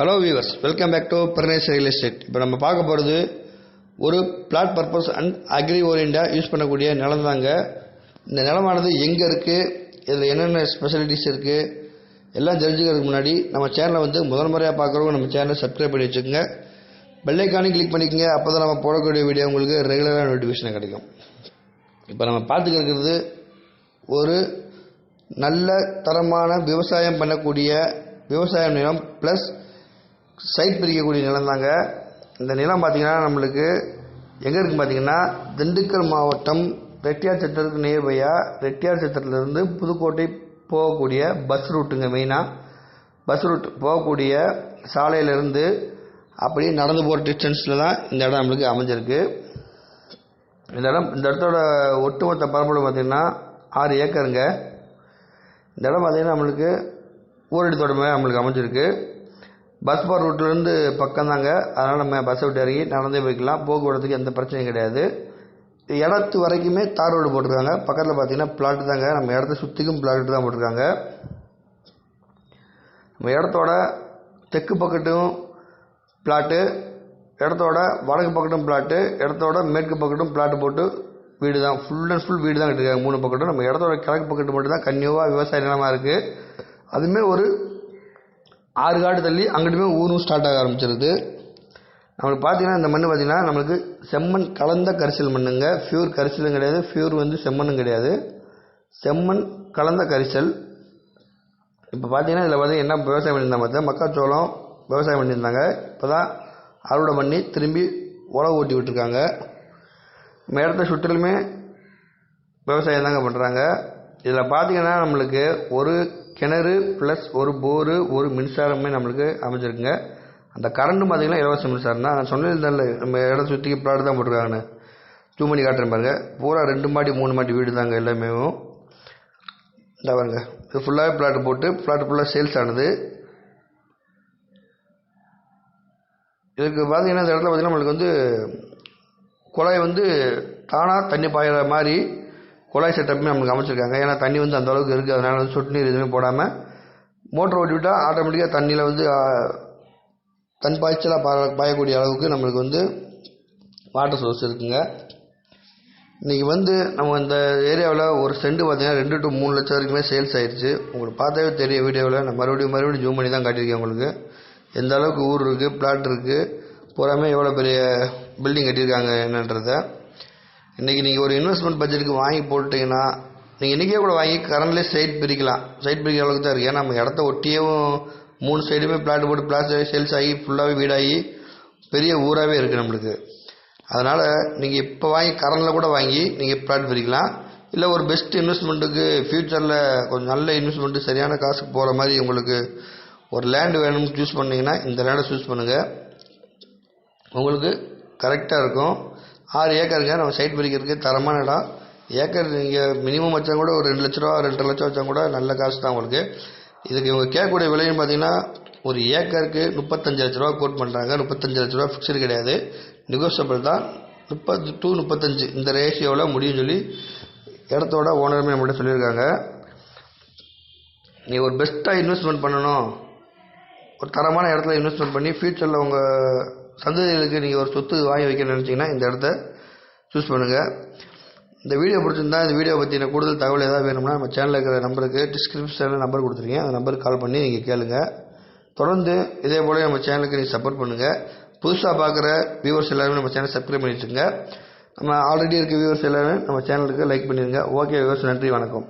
Hello viewers welcome back to பெர்னேஸ் real estate இப்போ நம்ம பார்க்க போகிறது ஒரு பிளாட் பர்பஸ் அண்ட் அக்ரி ஓரியண்டாக யூஸ் பண்ணக்கூடிய நிலம் தாங்க. இந்த நிலமானது எங்கே இருக்குது இதில் என்னென்ன ஸ்பெஷலிட்டிஸ் இருக்குது எல்லாம் தெரிஞ்சுக்கிறதுக்கு முன்னாடி நம்ம சேனலை வந்து முதல் முறையாக பார்க்குறவங்க நம்ம சேனலை சப்ஸ்கிரைப் பண்ணி வச்சுக்கோங்க. பெல்லைக்கானே கிளிக் பண்ணிக்கோங்க. அப்போ தான் நம்ம போடக்கூடிய வீடியோ உங்களுக்கு ரெகுலராக நோட்டிஃபிகேஷன் கிடைக்கும். இப்போ நம்ம பார்த்துக்கிறது ஒரு நல்ல தரமான விவசாயம் பண்ணக்கூடிய விவசாய நிலம் ப்ளஸ் சைட் பிரிக்கக்கூடிய நிலம் தாங்க. இந்த நிலம் பார்த்திங்கன்னா நம்மளுக்கு எங்கே இருக்குது பார்த்தீங்கன்னா திண்டுக்கல் மாவட்டம் ரெட்டியார் சத்திரத்துக்கு நியர்பையாக ரெட்டியார் சத்திரத்துலேருந்து புதுக்கோட்டை போகக்கூடிய பஸ் ரூட்டுங்க மெயினாக பஸ் ரூட் போகக்கூடிய சாலையிலேருந்து அப்படியே நடந்து போகிற டிஸ்டன்ஸில் தான் இந்த இடம் நம்மளுக்கு அமைஞ்சிருக்கு. இந்த இடம் இந்த இடத்தோட ஒட்டுமொத்த பரப்பளவு பார்த்திங்கன்னா ஆறு ஏக்கருங்க. இந்த இடம் பார்த்திங்கன்னா நம்மளுக்கு ஊரடி தோட்டமே நம்மளுக்கு அமைஞ்சிருக்கு. பஸ் போகிற ரூட்லேருந்து பக்கம் தாங்க அதனால் நம்ம பஸ்ஸை விட்டு இறங்கி நடந்தே போய்க்கலாம். போக்குவரத்துக்கு எந்த பிரச்சனையும் கிடையாது. இடத்து வரைக்குமே தார் ரோடு போட்டிருக்காங்க. பக்கத்தில் பார்த்தீங்கன்னா பிளாட்டு தாங்க. நம்ம இடத்த சுற்றிக்கும் பிளாட்டு தான் போட்டிருக்காங்க. நம்ம இடத்தோட தெற்கு பக்கட்டும் பிளாட்டு இடத்தோட வடக்கு பக்கட்டும் பிளாட்டு இடத்தோட மேற்கு பக்கட்டும் பிளாட்டு போட்டு வீடு தான் ஃபுல் அண்ட் ஃபுல் வீடு தான் கட்டிருக்காங்க மூணு பக்கட்டும். நம்ம இடத்தோட கிழக்கு பக்கத்து மட்டும் தான் கன்னியூவாக விவசாய நிலமாக இருக்குது அதுவுமே ஒரு ஆறு காடு தள்ளி அங்கிட்டுமே ஊரும் ஸ்டார்ட் ஆக ஆரம்பிச்சிருது. நம்மளுக்கு பார்த்தீங்கன்னா இந்த மண் பார்த்தீங்கன்னா நம்மளுக்கு செம்மண் கலந்த கரிசல் மண்ணுங்க. ஃபியூர் கரிசலும் கிடையாது. ஃபியூர் வந்து செம்மண்ணும் கிடையாது. செம்மண் கலந்த கரிசல். இப்போ பார்த்தீங்கன்னா இதில் பார்த்தீங்கன்னா என்ன விவசாயம் பண்ணியிருந்தாங்க பார்த்தா மக்காச்சோளம் விவசாயம் பண்ணியிருந்தாங்க. இப்போ தான் அறுவடை பண்ணி திரும்பி உழவு ஓட்டி விட்டுருக்காங்க. மேடத்தை இடத்த சுற்றிலுமே விவசாயம் தாங்க பண்ணுறாங்க இதில் பார்த்தீங்கன்னா நம்மளுக்கு ஒரு கிணறு ப்ளஸ் ஒரு போரு ஒரு மின்சாரமே நம்மளுக்கு அமைஞ்சிருக்குங்க. அந்த கரண்ட்டும் பார்த்திங்கன்னா இலவச மின்சாரம் தான். நான் சொன்னதில்ல நம்ம இடம் சுற்றி ப்ளாட் தான் போட்டிருக்காங்கன்னு ஜூம் பண்ணி காட்டுறேன் பாருங்கள் பூரா ரெண்டு மாடி மூணு மாடி வீடு தாங்க எல்லாமே. இந்த பாருங்க. இது ஃபுல்லாகவே பிளாட் போட்டு பிளாட் ஃபுல்லாக சேல்ஸ் ஆனது. இதுக்கு பார்த்தீங்கன்னா இந்த இடத்துல பார்த்திங்கன்னா நம்மளுக்கு வந்து குழாய் வந்து தானாக தண்ணி பாயிற மாதிரி குழாய் செட்டப்புமே நம்மளுக்கு அமைச்சிருக்காங்க. ஏன்னா தண்ணி வந்து அந்த அளவுக்கு இருக்குது அதனால் வந்து சொட்டு நீர் எதுவுமே போடாமல் மோட்டர் ஓட்டி விட்டால் ஆட்டோமேட்டிக்காக தண்ணியில் வந்து தன் பாய்ச்சலாக பா பாயக்கூடிய அளவுக்கு நம்மளுக்கு வந்து வாட்டர் சோர்ஸ் இருக்குங்க. இன்றைக்கி வந்து நம்ம இந்த ஏரியாவில் ஒரு செண்டு பார்த்தீங்கன்னா ரெண்டு டு மூணு லட்சம் வரைக்குமே சேல்ஸ் ஆயிடுச்சு உங்களுக்கு பார்த்தாவே தெரியும் வீடியோவில். நான் மறுபடியும் மறுபடியும் ஜூம் பண்ணி தான் காட்டியிருக்கேன் உங்களுக்கு. எந்த அளவுக்கு ஊர் இருக்குது பிளாட் இருக்குது பூராமே எவ்வளோ பெரிய பில்டிங் கட்டியிருக்காங்க என்னன்றதை. இன்றைக்கி நீங்கள் ஒரு இன்வெஸ்ட்மெண்ட் பட்ஜெட்டுக்கு வாங்கி போட்டிங்கன்னா நீங்கள் இன்றைக்கே கூட வாங்கி கரண்ட்லேயே சைட் பிரிக்கலாம். சைட் பிரிக்கிற அளவுக்கு தான் இருக்குது ஏன்னா நம்ம இடத்த ஒட்டியவும் மூணு சைடுமே பிளாட் போட்டு பிளாட் சேல்ஸ் ஆகி ஃபுல்லாகவே வீடாகி பெரிய ஊராகவே இருக்குது நம்மளுக்கு. அதனால் நீங்கள் இப்போ வாங்கி கரண்டில் கூட வாங்கி நீங்கள் பிளாட் பிரிக்கலாம். இல்லை ஒரு பெஸ்ட் இன்வெஸ்ட்மெண்ட்டுக்கு ஃப்யூச்சரில் கொஞ்சம் நல்ல இன்வெஸ்ட்மெண்ட்டு சரியான காசுக்கு போகிற மாதிரி உங்களுக்கு ஒரு லேண்டு வேணும்னு சூஸ் பண்ணிங்கன்னா இந்த லேண்டை சூஸ் பண்ணுங்கள் உங்களுக்கு கரெக்டாக இருக்கும். ஆறு ஏக்கருங்க. நம்ம சைட் பிரிக்கிறதுக்கு தரமான இடம். ஏக்கர் நீங்கள் மினிமம் வச்சா கூட ஒரு ரெண்டு லட்ச ரூபா ரெண்டரை லட்சம் வச்சா கூட நல்ல காசு தான் உங்களுக்கு. இதுக்கு இவங்க கேட்கக்கூடிய விலைன்னு பார்த்தீங்கன்னா ஒரு ஏக்கருக்கு முப்பத்தஞ்சு லட்ச ரூபா கோட் பண்ணுறாங்க முப்பத்தஞ்சு லட்ச ரூபா ஃபிக்ஸ்டு கிடையாது. நெகோசியபிள் தான். முப்பது டூ முப்பத்தஞ்சு இந்த ரேஷியோவில் முடியும்னு சொல்லி இடத்தோட ஓனருமே நம்மகிட்ட சொல்லியிருக்காங்க. நீ ஒரு பெஸ்ட்டாக இன்வெஸ்ட்மெண்ட் பண்ணணும். ஒரு தரமான இடத்துல இன்வெஸ்ட்மெண்ட் பண்ணி ஃப்யூச்சரில் உங்கள் சந்ததிகளுக்கு நீங்கள் ஒரு சொத்து வாங்கி வைக்கணும்னு நினச்சிங்கன்னா இந்த இடத்த சூஸ் பண்ணுங்கள் இந்த வீடியோ பிடிச்சிருந்தா இந்த வீடியோ பற்றின கூடுதல் தகவல் ஏதாவது வேணும்னா நம்ம சேனலில் இருக்கிற நம்பருக்கு டிஸ்கிரிப்ஷனில் நம்பர் கொடுத்துருங்க. அந்த நம்பருக்கு கால் பண்ணி நீங்கள் கேளுங்க. தொடர்ந்து இதே போல் நம்ம சேனலுக்கு நீங்கள் சப்போர்ட் பண்ணுங்கள் புதுசாக பார்க்குற வியூவர்ஸ் எல்லாருமே நம்ம சேனல் சப்ஸ்கிரைப் பண்ணிட்டுருங்க நம்ம ஆல்ரெடி இருக்க வியூவர்ஸ் எல்லாருமே நம்ம சேனலுக்கு லைக் பண்ணிடுங்க ஓகே வியூவர்ஸ் நன்றி வணக்கம்.